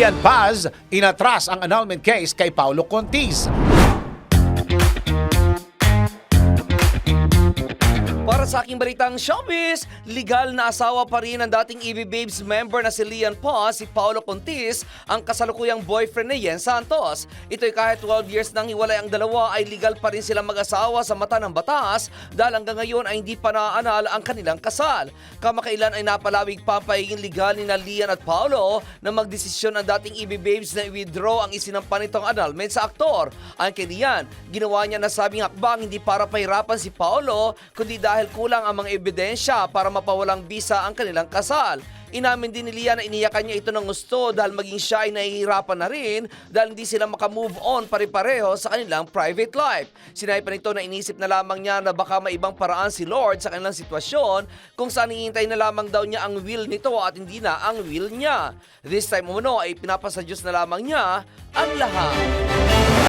Lian Paz inatras ang annulment case kay Paulo Contis. Sa aking balitang showbiz, legal na asawa pa rin ang dating EV Babes member na si Lian Paz, si Paolo Contis, ang kasalukuyang boyfriend ni Yen Santos. Ito'y kahit 12 years nang hiwalay ang dalawa ay legal pa rin silang mag-asawa sa mata ng batas dahil hanggang ngayon ay hindi pa naanal ang kanilang kasal. Kamakailan ay napalawig pa ang pagiging legal ni na Lian at Paolo na magdesisyon ang dating EV Babes na i-withdraw ang isinampan nitong annulment sa aktor. Ang kay Lian, ginawa niya na sabing hakbang hindi para pahirapan si Paolo, kundi dahil kulang ang mga ebidensya para mapawalang bisa ang kanilang kasal. Inamin din ni Lian na iniyakan niya ito ng gusto dahil maging siya ay nahihirapan na rin dahil hindi sila makamove on pare-pareho sa kanilang private life. Sinabi pa nito na inisip na lamang niya na baka may ibang paraan si Lord sa kanilang sitwasyon kung saan hihintay na lamang daw niya ang will nito at hindi na ang will niya. This time umano ay pinapasa na lamang niya ang lahat.